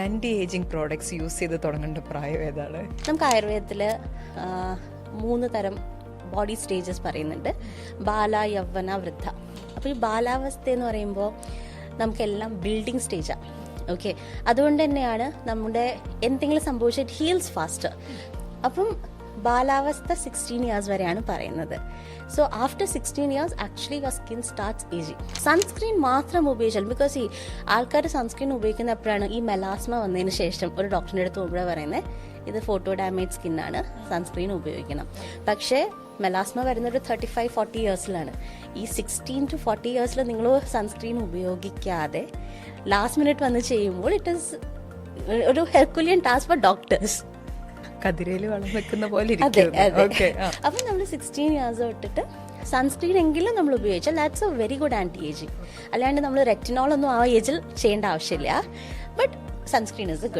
Anti ageing products use ചെയ്ത് തുടങ്ങേണ്ട പ്രായം ഏതാണ്? നമുക്ക് ആയുർവേദത്തിൽ മൂന്ന് തരം ബോഡി സ്റ്റേജസ് പറയുന്നുണ്ട്. ബാല യൗവന വൃദ്ധ. അപ്പോൾ ഈ ബാലാവസ്ഥ എന്ന് പറയുമ്പോൾ നമുക്കെല്ലാം ബിൽഡിംഗ് സ്റ്റേജാണ് ഓക്കെ അതുകൊണ്ട് തന്നെയാണ് നമ്മുടെ എന്തെങ്കിലും സംഭവിച്ചിട്ട് ഹീൽസ് ഫാസ്റ്റ് അപ്പം ബാലാവസ്ഥ സിക്സ്റ്റീൻ ഇയേഴ്സ് വരെയാണ് പറയുന്നത്. So after sixteen years actually your skin starts easy sunscreen മാത്രം ഉപയോഗിച്ചാൽ ബിക്കോസ് ഈ ആൾക്കാർ സൺസ്ക്രീൻ ഉപയോഗിക്കുന്ന എപ്പോഴാണ് ഈ മെലാസ്മ വന്നതിന് ശേഷം ഒരു ഡോക്ടറിന്റെ അടുത്ത് ഇവിടെ പറയുന്നത് ഇത് ഫോട്ടോ ഡാമേജ് സ്കിന്നാണ് സൺസ്ക്രീൻ ഉപയോഗിക്കണം. പക്ഷേ മെലാസ്മ വരുന്നത് തേർട്ടി ഫൈവ് ഫോർട്ടി ഇയേഴ്സിലാണ് ഈ സിക്സ്റ്റീൻ ടു ഫോർട്ടി ഇയേഴ്സിൽ നിങ്ങൾ സൺസ്ക്രീൻ ഉപയോഗിക്കാതെ ലാസ്റ്റ് മിനിറ്റ് വന്ന് ചെയ്യുമ്പോൾ ഇറ്റ് ഈസ് ഒരു ഹെർക്കുലിയൻ ടാസ്ക് ഫോർ ഡോക്ടേഴ്സ് കതിരയിൽ വളം വെക്കുന്ന പോലെ അപ്പൊ നമ്മൾ സിക്സ്റ്റീൻ ഇയേഴ്സ് തൊട്ടിട്ട് സൺസ്ക്രീൻ എങ്കിലും നമ്മൾ ഉപയോഗിച്ചാൽ that's a very good anti ageing അല്ലാണ്ട് നമ്മൾ റെറ്റിനോൾ ഒന്നും ആ ഏജിൽ ചെയ്യേണ്ട ആവശ്യമില്ല. But sunscreen is a good